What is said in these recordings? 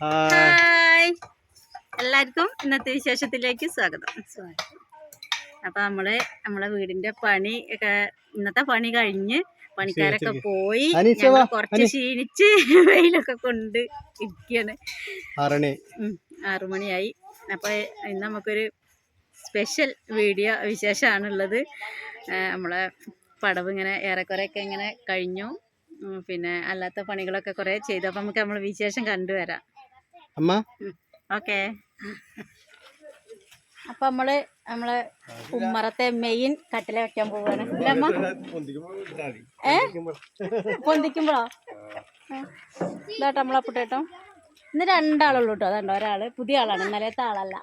Hi എല്ലാവർക്കും ഇന്നത്തെ വിശേഷത്തിലേക്ക് സ്വാഗതം. അപ്പൊ നമ്മൾ നമ്മളെ വീടിന്റെ പണി ഒക്കെ ഇന്നത്തെ പണി കഴിഞ്ഞ് പണിക്കാരൊക്കെ പോയി. കുറച്ച്. ക്ഷീണിച്ച് വെയിലൊക്കെ കൊണ്ട് ഇരിക്കാണ്. ആറുമണിയായി അപ്പൊ ഇന്ന് നമുക്കൊരു സ്പെഷ്യൽ വീഡിയോ വിശേഷമാണുള്ളത്. നമ്മളെ പടവ് ഇങ്ങനെ ഏറെക്കുറെ ഒക്കെ ഇങ്ങനെ കഴിഞ്ഞു. പിന്നെ അല്ലാത്ത പണികളൊക്കെ കുറേ ചെയ്തു. അപ്പം നമുക്ക് നമ്മൾ വിശേഷം കണ്ടുവരാം. അമ്മ? ഓക്കെ. അപ്പൊ നമ്മൾ നമ്മളെ ഉമ്മറത്തെ മെയിൻ കട്ടില വെക്കാൻ പോവാണ്. അമ്മ? ഏ? പൊന്തിക്കുമ്പോഴോ ഇതാട്ടോ നമ്മളെ പുട്ടേട്ടോ ഇന്ന് രണ്ടാളുള്ളൂ കേട്ടോ അതുണ്ടോ ഒരാൾ പുതിയ ആളാണ്. ഇന്നലത്തെ ആളല്ല.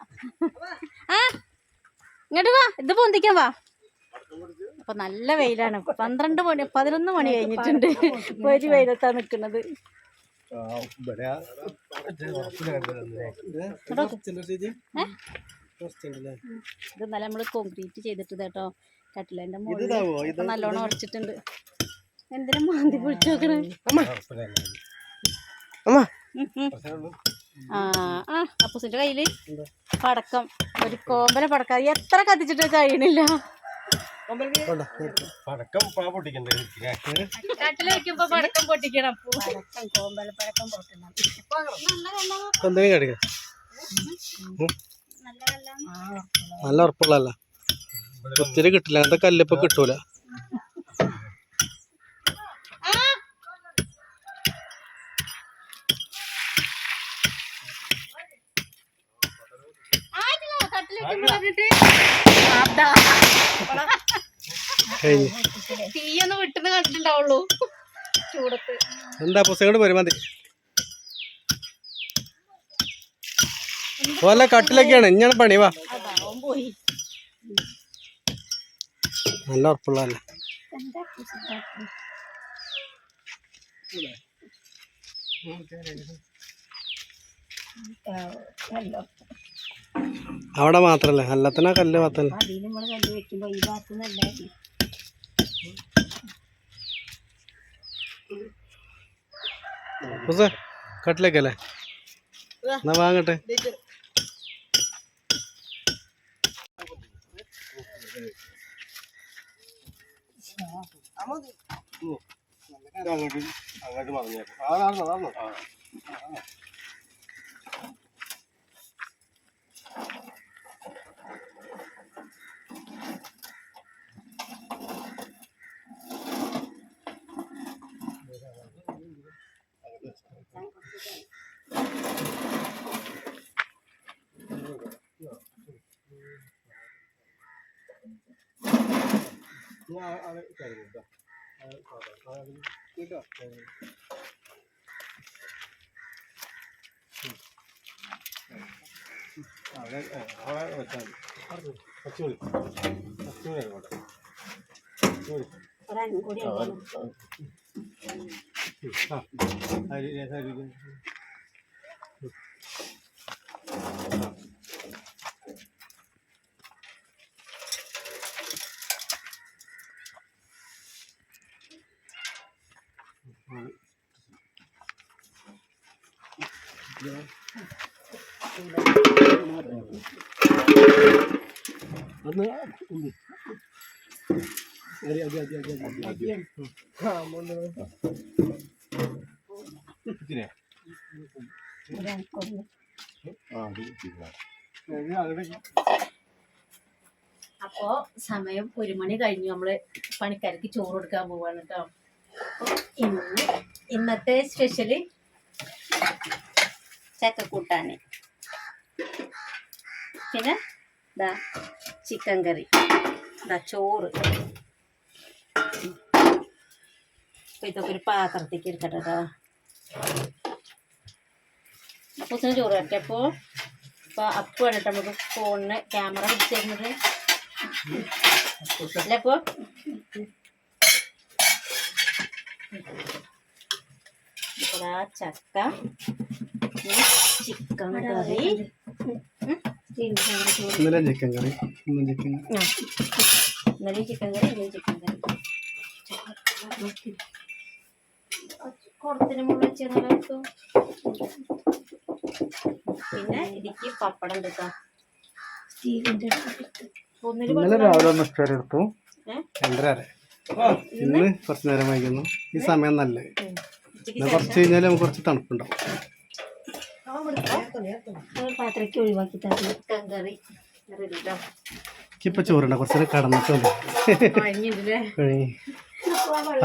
ആ ഇങ്ങോട്ട് വാ. ഇത് പൊന്തിക്കാൻ വാ. അപ്പൊ നല്ല വെയിലാണ്. പന്ത്രണ്ട് മണി പതിനൊന്ന് മണി കഴിഞ്ഞിട്ടുണ്ട്. ഒരു വെയിലത്താ നിക്കുന്നത്. ഇത് നമ്മൾ കോൺക്രീറ്റ് ചെയ്തിട്ട് കേട്ടോ. കട്ടിലേന്റെ മുകളിൽ നല്ലോണം ഉറച്ചിട്ടുണ്ട്. എന്തിനാ മാന്തി പൊളിച്ചു നോക്കണേ. ആ ആ അപ്പൂസിന്റെ കയ്യിൽ പടക്കം. ഒരു കോമ്പല പടക്കം. എത്ര കത്തിച്ചിട്ട് കഴിയണില്ല. പടക്കം പാ പൊട്ടിക്കണ്ടേ കട്ടിൽ വെക്കുമ്പോ പടക്കം പൊട്ടിക്കണം. പടക്കം കോമ്പല പടക്കം പൊട്ടണം. എന്തെങ്കിലും കടിക്ക നല്ല ഉറപ്പുള്ളല്ല ഒത്തിരി കിട്ടില്ല അങ്ങനത്തെ കല്ലിപ്പോ കിട്ടൂല. കഴിഞ്ഞു തീയൊന്ന് വിട്ടുന്ന കണ്ടിട്ടുണ്ടാവുള്ളൂ. ചൂടത്ത്. എന്താ പുസ്തകം മതി. പോലെ കട്ടിലൊക്കെയാണ്. ഇഞ്ഞാണ് പണി വാ. നല്ല ഉറപ്പുള്ള അവിടെ മാത്രല്ലേ? അല്ലത്തിനാ കല്ല് മാത്രല്ല പുസ്തക കട്ടിലേക്കല്ലേ? എന്നാ വാങ്ങട്ടെ. അങ്ങോട്ട് അങ്ങോട്ട് പറഞ്ഞേക്കാം അവിടെ അവിടെ വെച്ചാൽ മതി. പച്ചോളി പച്ചോളി അങ്ങോട്ട് പച്ചോളി ആ അരി അരി ഒന്ന് ഉണ്ട്. അരി, അരി, അരി, അരി. ആ, മോനെ. ഇത്തിരി ആ അത് ഇത്തിരി. ഇത് അങ്ങോട്ടേക്ക് അപ്പോ സമയം ഒരു മണി കഴിഞ്ഞു നമ്മൾ പണിക്കാർക്ക് ചോറ് കൊടുക്കാൻ പോവാണ് കേട്ടോ ഇന്ന് ഇന്നത്തെ സ്പെഷ്യൽ ചക്കക്കൂട്ടാണ് പിന്നെ ദാ ചിക്കൻ കറി. ദാ ചോറ്. അപ്പൊ ഇതൊക്കെ ഒരു പാത്രത്തേക്ക് എടുക്കട്ടെ കേട്ടോ അപ്പൊ ചോറ് വരട്ടെ അപ്പോ ഇപ്പൊ അപ്പ് വേണ്ടിട്ട് നമുക്ക് ഫോണിന് ക്യാമറ പിടിച്ചിരുന്നത് അല്ലേ അപ്പോ? ഇപ്പതാ ചക്ക ചിക്കൻ കറി. ഇന്നലെ ചിക്കൻ കറി ഇന്നും ചിക്കൻ ആ. ഇന്നലെ ചിക്കൻ കറി ഇന്നലെ ചിക്കൻ കറി. കുടത്തിന് മുകളിൽ വെച്ചാൽ പിന്നെ ഇതിക്ക് പപ്പടം എടുക്കാം ഒന്നിൽ ഇന്നലെ രാവിലെ ഒന്ന് ഇഷ്ടം എടുത്തു. ഏ? രണ്ടര വരെ ഇന്ന്? കുറച്ച് നേരം വൈകുന്നു. ഈ സമയം എന്നാൽ കുറച്ച് കഴിഞ്ഞാൽ നമുക്ക് കുറച്ച് തണുപ്പുണ്ടാവും. പാത്രയ്ക്ക് ഒഴിവാക്കി കറി. എനിക്കിപ്പോൾ ചോറുണ്ട കുറച്ച് കടന്നിട്ടുണ്ട്.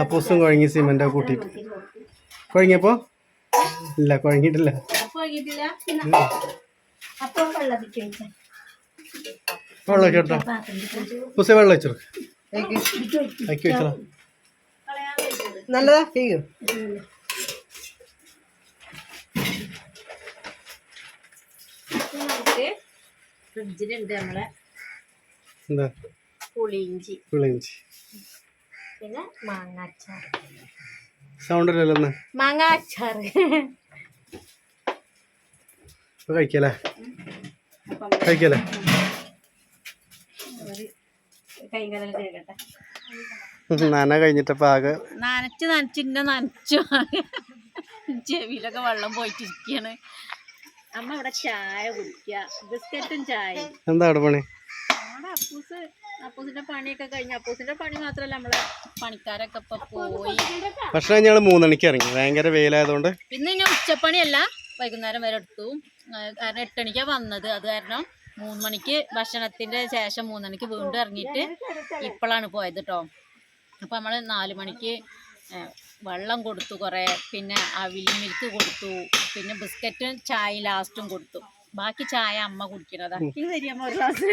അപ്പൂസും കുഴങ്ങി സിമെന്റ് കൂട്ടി കുഴങ്ങിയപ്പോൾ ഇല്ല കുഴങ്ങിയിട്ടില്ല. വെള്ളം കേട്ടോ പൂസ വെള്ളം വെച്ചു നല്ലതാ ചെയ്യൂ ഫ്രിഡ്ജിലുണ്ട് നമ്മളെ. പുളിയിഞ്ചി. വിളിഞ്ചി പിന്നെ മാങ്ങ അച്ചാർ. സൗണ്ട് ഇല്ലല്ലോ മാങ്ങ അച്ചാർ. കഴിക്കല്ലേ? കഴിക്കല്ലേ? നന കഴിഞ്ഞിട്ടപ്പോ ആകെ നനച്ച് നനച്ച് ഇന്നെ നനച്ചു. ചെവിയിലൊക്കെ വെള്ളം പോയിട്ടിരിക്കാണ് അമ്മ ഇവിടെ ചായ കുടിക്കുക ബിസ്ക്കറ്റും ചായ എന്താ അവിടെ പണി? നമ്മുടെ അപ്പൂസ് അപ്പൂസിന്റെ പണിയൊക്കെ കഴിഞ്ഞ്. അപ്പൂസിന്റെ പണി മാത്രല്ല നമ്മളെ പണിക്കാരൊക്കെ ഇപ്പൊ പോയി. ഭക്ഷണം ഞങ്ങൾ മൂന്നണിക്ക് ഇറങ്ങി. ഭയങ്കര വെയിലായതുകൊണ്ട്. പിന്നെ ഇനി ഉച്ചപ്പണിയല്ല. വൈകുന്നേരം വരെ എടുത്തു. കാരണം എട്ടണിക്കാണ് വന്നത്. അത് കാരണം മൂന്ന് മണിക്ക് ഭക്ഷണത്തിന്റെ ശേഷം മൂന്നണിക്ക് വീണ്ടും ഇറങ്ങിയിട്ട് ഇപ്പോഴാണ് പോയത് കേട്ടോ അപ്പൊ നമ്മൾ നാല് മണിക്ക് വെള്ളം കൊടുത്തു കുറേ. പിന്നെ അവിലി മിൽക്ക് കൊടുത്തു. പിന്നെ ബിസ്ക്കറ്റും ചായയും ലാസ്റ്റും കൊടുത്തു. ബാക്കി ചായ അമ്മ കുടിക്കണതാ. ഇത് തരി അമ്മ ഒരു ഗ്ലാസ്.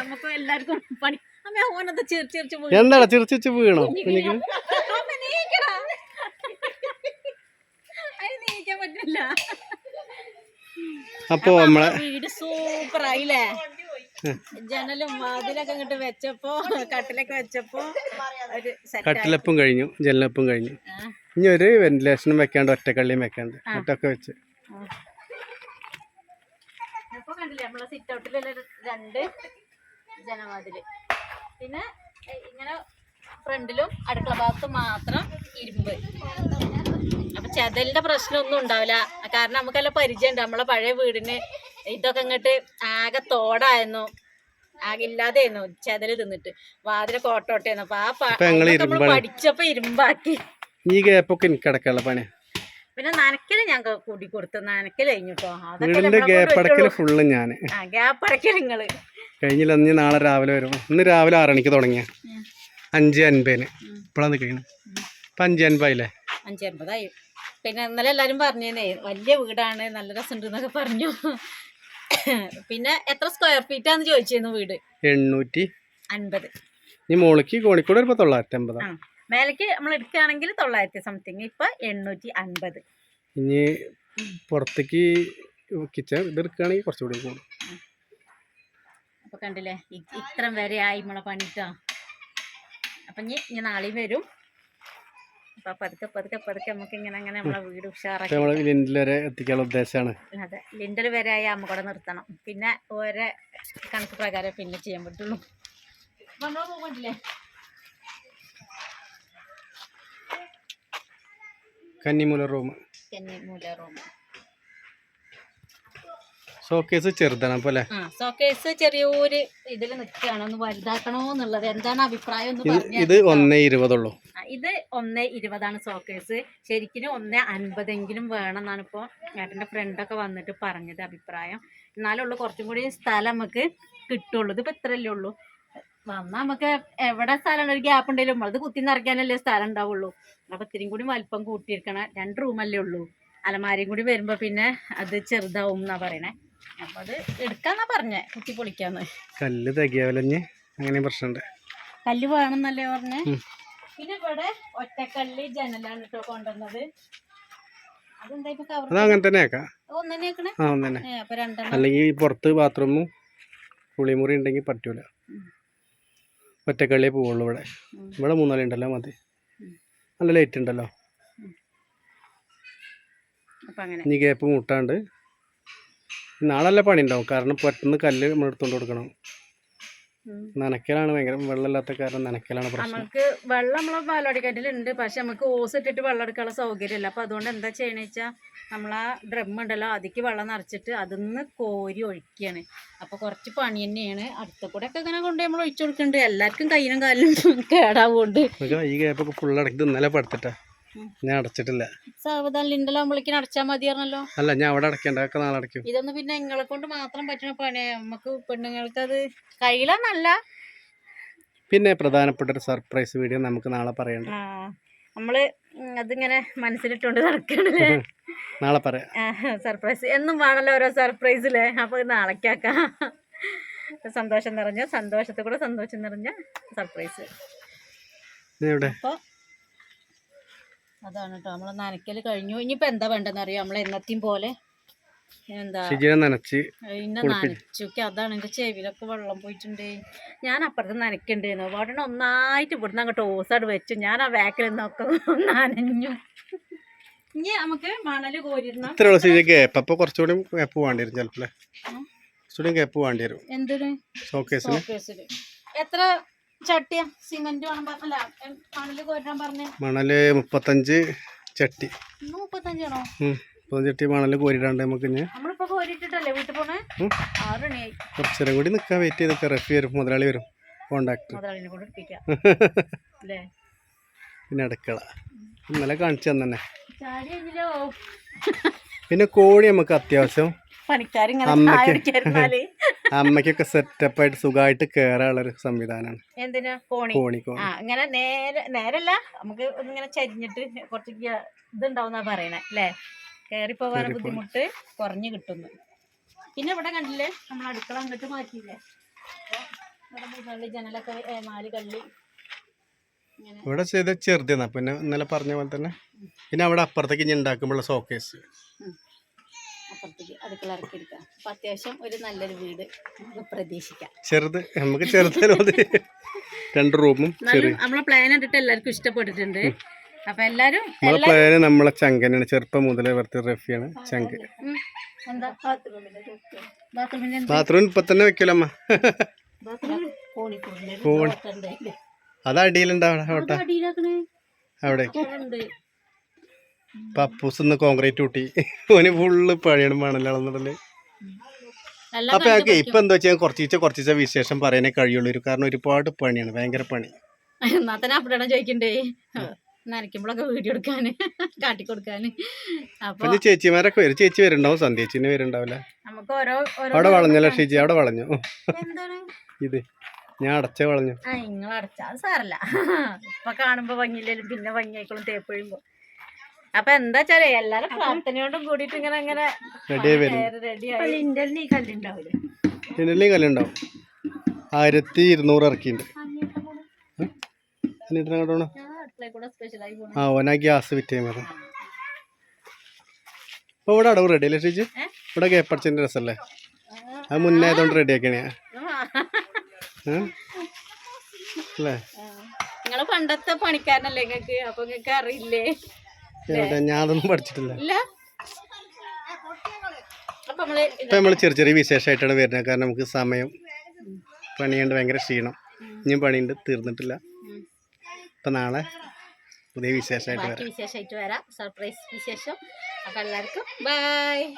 അമ്മക്കും എല്ലാവർക്കും പണി. അമ്മ ഓനത് എന്താടാ വീണോ? കുഞ്ഞിക്ക്? നീക്കാൻ പറ്റില്ല. അപ്പോ നമ്മളെ വീട് സൂപ്പർ ആയില്ലേ? ജനലും വാതിലൊക്കെ ഇങ്ങോട്ട് വെച്ചപ്പോ കട്ടിലൊക്കെ വെച്ചപ്പോ കട്ടിലപ്പും കഴിഞ്ഞു ജനലപ്പും കഴിഞ്ഞു. ഇനി ഒരു വെന്റിലേഷനും വെക്കാണ്ട് ഒറ്റക്കള്ളിയും വെക്കാണ്ട്. ഒറ്റൊക്കെ വെച്ച്. കണ്ടില്ലേ? നമ്മളെ സിറ്റ് ഔട്ടിലുള്ള രണ്ട് ജനവാതിൽ. പിന്നെ ഇങ്ങനെ ഫ്രണ്ടിലും അടുക്കള ഭാഗത്തും മാത്രം ഇരുമ്പ്. അപ്പൊ ചെതലിന്റെ പ്രശ്നമൊന്നും ഉണ്ടാവില്ല. കാരണം നമുക്കല്ല പരിചയമുണ്ട്. നമ്മളെ പഴയ വീടിന് ഇതൊക്കെ ഇങ്ങോട്ട് ആകെ തോടായിരുന്നു. ആകെ ഇല്ലാതെയായിരുന്നു ചെതൽ തിന്നിട്ട്. വാതിൽ കോട്ടോട്ടായിരുന്നു അപ്പൊ ആ പടിച്ചപ്പോ. പഠിച്ചപ്പോ ഇരുമ്പാക്കി. ഈ ഗ്യാപ്പൊക്കെ എനിക്ക് അടക്കാനുള്ള പണി പിന്നെ നനക്കൽ ഞാൻ കൂടി കൊടുത്തു നനക്കൽ കഴിഞ്ഞിട്ടോ. വീടിന്റെ നമ്മളെ കൊണ്ട് ഗ്യാപ്പ് അടക്കൽ പറ്റുള്ളൂ. ഫുള്ള് ഞാൻ ആ ഗ്യാപ്പ് അടക്കൽ നിങ്ങൾ. കഴിഞ്ഞില്ല ഇനി നാളെ രാവിലെ വരും. ഇന്ന് രാവിലെ ആറണിക്ക് തുടങ്ങിയ. അഞ്ച് അൻപതിന്. ഇപ്പഴാന്ന് ഇപ്പോഴാണ് കഴിയണം ഇപ്പം അഞ്ച് അൻപതായില്ലേ? അഞ്ച് അൻപതായി. പിന്നെ ഇന്നലെ എല്ലാരും പറഞ്ഞേ വലിയ വീടാണ് നല്ല രസമുണ്ട് എന്നൊക്കെ പറഞ്ഞു. പിന്നെ എത്ര സ്ക്വയർ ഫീറ്റ് ആണെന്ന് ചോദിച്ചിരുന്നു വീട്? എണ്ണൂറ്റി അൻപത്. ഇനി മോളിക്ക് കോണിക്കൂടെ വരുമ്പോൾ തൊള്ളായിരത്തി അമ്പതാണ് മേലേക്ക് നമ്മൾ എടുക്കുകയാണെങ്കിൽ തൊള്ളായിരത്തി സംതിങ് ഇപ്പൊ എണ്ണൂറ്റി അൻപത്. ഇനി പുറത്തേക്ക് കിച്ചൺ ഇത് എടുക്കുകയാണെങ്കിൽ കുറച്ചുകൂടി കൂടും. അപ്പൊ കണ്ടില്ലേ ഇത്രയും ഇത്രം വരെ ആയി നമ്മളെ പണിട്ടോ അപ്പൊ ഇനി ഇനി നാളെയും വരും. അപ്പൊ പതുക്കെ പതുക്കെ പതുക്കെ നമുക്ക് ഇങ്ങനെ അങ്ങനെ നമ്മളെ വീട് ഉഷാറാക്കി നമ്മൾ ലിൻഡിൽ വരെ എത്തിക്കാനുള്ള ഉദ്ദേശമാണ്. അതെ ലിൻഡൽ വരെ ആയി അമ്മ കൂടെ നിർത്തണം. പിന്നെ ഓരോ കണക്ക് പ്രകാരം പിന്നെ ചെയ്യാൻ പറ്റുള്ളൂ. അപ്പൊ നമ്മൾ പോകണ്ടില്ലേ കന്നിമൂല റൂം. മൂല റൂം. ഷോക്കേസ് ചെറുതാണ് അപ്പൊ അല്ലേ? സോക്കേസ് ചെറിയൊരു ഇതിൽ നിൽക്കുകയാണ്. ഒന്ന് വലുതാക്കണോ എന്നുള്ളത്. എന്താണ് അഭിപ്രായം ഇത് ഒന്നേ ഇരുപതുള്ളൂ. ഇത് ഒന്ന് ഇരുപതാണ് സോക്കേസ് ശരിക്കും ഒന്ന് അൻപതെങ്കിലും വേണം എന്നാണ് ഇപ്പോൾ ഏട്ടന്റെ ഫ്രണ്ടൊക്കെ വന്നിട്ട് പറഞ്ഞത് അഭിപ്രായം. എന്നാലുള്ളൂ കുറച്ചും കൂടി സ്ഥലം നമുക്ക് കിട്ടുള്ളൂ. ഇതിപ്പോൾ ഇത്രയല്ലേ ഉള്ളൂ. വന്നാൽ നമുക്ക് എവിടെ സ്ഥലം ഒരു ഗ്യാപ്പ് ഉണ്ടെങ്കിലും നമ്മളത് കുത്തി നിറയ്ക്കാനല്ലേ സ്ഥലം ഉണ്ടാവുള്ളൂ. അപ്പൊ ഇത്തിരി കൂടി വലിപ്പം കൂട്ടിയിരിക്കണം രണ്ട് റൂമല്ലേ ഉള്ളൂ. അലമാരയും കൂടി വരുമ്പോ പിന്നെ അത് ചെറുതാവും എന്നാ പറയണേ. അപ്പൊ അത് എടുക്കാന്നാ പറഞ്ഞേ കുത്തി പൊളിക്കാന്ന്. കല്ല് തികയാവലഞ്ഞ് അങ്ങനെ പ്രശ്നമുണ്ട് കല്ല് വേണമെന്നല്ലേ പറഞ്ഞേ. പിന്നെ ഇവിടെ ഒറ്റക്കല്ല് ജനലാണ് കേട്ടോ കൊണ്ടുവന്നത്. തന്നെ അല്ലെങ്കിൽ പുറത്ത് ബാത്റൂമും കുളിമുറി ഉണ്ടെങ്കിൽ പറ്റൂല. ഒറ്റക്കള്ളിയേ പോവുള്ളൂ ഇവിടെ. ഇവിടെ മൂന്നാലി ഉണ്ടല്ലോ മതി. നല്ല ലൈറ്റ് ഉണ്ടല്ലോ. ഇനി ഗ്യാപ്പ് മുട്ടാണ്ട്. നാളെ നല്ല പണി ഉണ്ടാവും? കാരണം പെട്ടെന്ന് കല്ല് നമ്മൾ എടുത്തുകൊണ്ട് കൊടുക്കണം. ഉം. നനയ്ക്കലാണ് ഭയങ്കര വെള്ളമില്ലാത്ത കാരണം നനക്കലാണ് പ്രശ്നം. നമുക്ക് വെള്ളം നമ്മളെ പാലടിക്കാറ്റിലുണ്ട് പക്ഷെ നമുക്ക് ഓസ് ഇട്ടിട്ട് വെള്ളം എടുക്കാനുള്ള സൗകര്യമില്ല. അപ്പോൾ അതുകൊണ്ട് എന്താ ചെയ്യണമെന്ന് വെച്ചാൽ നമ്മൾ ആ ഡ്രം ഉണ്ടല്ലോ അതിക്ക് വെള്ളം നിറച്ചിട്ട് അതിന്ന് കോരി ഒഴിക്കുകയാണ് അപ്പോൾ കുറച്ച് പണി തന്നെയാണ്. അടുത്ത കൂടെ ഒക്കെ ഇങ്ങനെ കൊണ്ട് നമ്മൾ ഒഴിച്ചു കൊടുക്കുന്നുണ്ട് എല്ലാവർക്കും കയ്യിനും കാലിനും കേടാവുകൊണ്ട് അടക്കി ഇന്നലെ പടുത്തിട്ടാ. ഞാൻ അടച്ചിട്ടില്ല. സാവധാനം ലിൻഡലാകുമ്പോഴേക്കും അടച്ചാൽ മതിയായിരുന്നല്ലോ? അല്ല ഞാൻ അവിടെ അടക്കണ്ട ഒക്കെ നാളെ അടയ്ക്കും. ഇതൊന്നും പിന്നെ നിങ്ങളെ കൊണ്ട് മാത്രം പറ്റുന്ന പണിയാ. നമുക്ക് പെണ്ണുങ്ങൾക്ക് അത് കയ്യിലെന്നല്ല. പിന്നെ പ്രധാനപ്പെട്ട ഒരു സർപ്രൈസ് വീഡിയോ നമുക്ക് നാളെ പറയണ്ട. നമ്മൾ അതിങ്ങനെ മനസ്സിലിട്ടുകൊണ്ട് നടക്കണല്ലേ? നാളെ പറയാം. സർപ്രൈസ്. എന്നും വേണമല്ലോ ഓരോ സർപ്രൈസില്ലേ അപ്പൊ നാളേക്കാക്കാം സന്തോഷം നിറഞ്ഞ സന്തോഷത്തിൽ കൂടെ സന്തോഷം നിറഞ്ഞ സർപ്രൈസ്. അപ്പൊ അതാണ് കേട്ടോ നമ്മൾ നനയ്ക്കൽ കഴിഞ്ഞു. ഇനിയിപ്പോ എന്താ വേണ്ടെന്ന് അറിയാം നമ്മളെ എന്നത്തെയും പോലെ എന്താ നനച്ച് ഇന്നെ നനച്ചുക്ക് അതാണ് എന്റെ ചെവിലൊക്കെ വെള്ളം പോയിട്ടുണ്ട്. ഞാൻ അപ്പുറത്ത് നനയ്ക്കണ്ടായിരുന്നു ഉടനെ ഒന്നായിട്ട് ഇവിടുന്ന് അങ്ങോട്ട് ഓസാട് വെച്ചു. ഞാൻ ആ ബാക്കിൽ നിന്നൊക്കെ നനഞ്ഞു. ഇനി നമുക്ക് കോരിടണം. ഗ്യാപ്പ് അപ്പോൾ കുറച്ചുകൂടി ഗ്യാപ്പ് വേണ്ടി വരും ചിലപ്പോൾ ഉം. കുറച്ചുകൂടി ഗ്യാപ്പ് വേണ്ടി വരും എന്തിന് ഷോക്കേസിന് എത്ര ചട്ടിയാ സിമെന്റ് വേണം പറഞ്ഞല്ല? മണൽ പറഞ്ഞു. മണൽ മുപ്പത്തഞ്ച് ചട്ടി. മുപ്പത്തഞ്ചാണോ? ചട്ടി മണൽ കോരിടാണ്ട് നമുക്ക് നമ്മളിപ്പോ കോരിട്ടിട്ടല്ലേ വീട്ടിൽ പോണേ? ഉം. ആറ് മണിയായി കുറച്ച് നേരം കൂടി നിക്കാൻ വെയിറ്റ് ചെയ്ത് നിൽക്കാം റെഫി വരും മുതലാളി വരും കോണ്ടാക്ട് പിന്നെ അടുക്കള. ഇന്നലെ കാണിച്ചു തന്നെ പിന്നെ കോഴി നമുക്ക് അത്യാവശ്യം. പണിക്കാരിങ്ങനെ സെറ്റപ്പ് ആയിട്ട് അമ്മയ്ക്കൊക്കെ സുഖമായിട്ട് കയറാനുള്ളൊരു സംവിധാനമാണ്. എന്തിനാ? കോണി ആ ഇങ്ങനെ നേരെ നേരല്ല. നമുക്ക് ഇങ്ങനെ ചരിഞ്ഞിട്ട് കുറച്ച് ഇതുണ്ടാവുന്ന പറയണേ അല്ലേ? കയറി പോകാൻ ബുദ്ധിമുട്ട് കുറഞ്ഞു കിട്ടുന്നു. പിന്നെ ഇവിടെ കണ്ടില്ലേ? നമ്മൾ അടുക്കള അങ്ങോട്ട് മാറ്റിയില്ലേ? ഇവിടെ മുകളിൽ ജനലൊക്കെ നാല് കള്ളി. ഇവിടെ ചെയ്ത ചെറുതാണ് പിന്നെ ഇന്നലെ പറഞ്ഞ പോലെ തന്നെ. പിന്നെ അവിടെ അപ്പുറത്തേക്ക് ഇനി ഉണ്ടാക്കുമ്പോഴുള്ള ഷോക്കേസ് ഉം. അപ്പുറത്തേക്ക് അടുക്കള ഇറക്കിയെടുക്കാം അപ്പൊ അത്യാവശ്യം ഒരു നല്ലൊരു വീട് നമുക്ക് പ്രതീക്ഷിക്കാം. ചെറുത് നമുക്ക് രണ്ട് റൂമും നമ്മളെ പ്ലാൻ കണ്ടിട്ട് എല്ലാവർക്കും ഇഷ്ടപ്പെട്ടിട്ടുണ്ട്. അപ്പൊ എല്ലാരും നമ്മളെ പ്ലാന് നമ്മളെ ചങ്കനാണ്. ചെറുപ്പം മുതലേ വെറുതെ റഫിയാണ് ചങ്ക്. ഇപ്പൊ തന്നെ വെക്കലമ്മ. ബാത്റൂമിൽ കോണി. ഇല്ലേ? അത് അടിയിലുണ്ടാവണം. അത് അവിടെ. അവിടെ പപ്പൂസ് ഇന്ന് കോൺക്രീറ്റ് കൂട്ടി. ഓന് ഫുള്ള് പണിയാണ് മണലാണെന്നുണ്ടല്ലേ എല്ലാം അപ്പൊ ഞങ്ങൾക്ക് ഇപ്പൊ എന്താ വെച്ചാൽ കുറച്ച് കുറച്ച് വിശേഷം പറയാനേ കഴിയുള്ളൂ. കാരണം ഒരുപാട് പണിയാണ്. ഭയങ്കര പണി. എന്നാ തന്നെ അപ്പഴാണ് ചോദിക്കണ്ടേ? നനയ്ക്കുമ്പോഴൊക്കെ വീഡിയോ എടുക്കാന് കാട്ടിക്കൊടുക്കാന് അപ്പൊ ചേച്ചിമാരൊക്കെ വരും. ചേച്ചി വരുന്നുണ്ടാവും. സന്ധ്യച്ചിന് വരുന്നുണ്ടാവില്ല. നമുക്ക് ഓരോ അവിടെ വളഞ്ഞല്ലോ ഷിജി അവിടെ വളഞ്ഞു. ഇത് ഞാൻ അടച്ച വളഞ്ഞു. നിങ്ങൾ അടച്ചാ സാറല്ല ഇപ്പൊ കാണുമ്പോ ഭംഗിയില്ലേലും പിന്നെ ഭംഗിയായിക്കോളും തേപ്പൊഴിയുമ്പോ. അപ്പൊ എന്താ വെച്ചാൽ എല്ലാരും പ്രാർത്ഥനയോടും കൂടിയിട്ട് ഇങ്ങനെ അങ്ങനെ റെഡിയായി കല്ലുണ്ടാവും ആയിരത്തി ഇരുന്നൂറ് ഇറക്കിയിട്ടുണ്ട്. ആ ഓനാ ഗ്യാസ് വിറ്റേ മതി ഇപ്പൊ ഇവിടെ അടവ് റെഡി അല്ലേ ചേച്ചി? ഇവിടെ കേപ്പടച്ചിന്റെ രസമല്ലേ? അത് മുന്നേ ആയതുകൊണ്ട് റെഡി ആക്കണേ. അല്ലേ? നിങ്ങൾ പണ്ടത്തെ പണിക്കാരനല്ലേ നിങ്ങക്ക് അപ്പൊ നിങ്ങക്ക് അറിയില്ലേ? അതൊന്നും പഠിച്ചിട്ടില്ല. ഇപ്പം നമ്മൾ ചെറിയ ചെറിയ വിശേഷമായിട്ടാണ് വരുന്നത്. കാരണം നമുക്ക് സമയം പണിയുണ്ട് ഭയങ്കര ക്ഷീണം. ഇനിയും പണിയുണ്ട് തീർന്നിട്ടില്ല. അപ്പം നാളെ പുതിയ വിശേഷമായിട്ട് വരാം. വിശേഷമായിട്ട് വരാം. സർപ്രൈസ് വിശേഷം. അപ്പൊ എല്ലാവർക്കും ബൈ.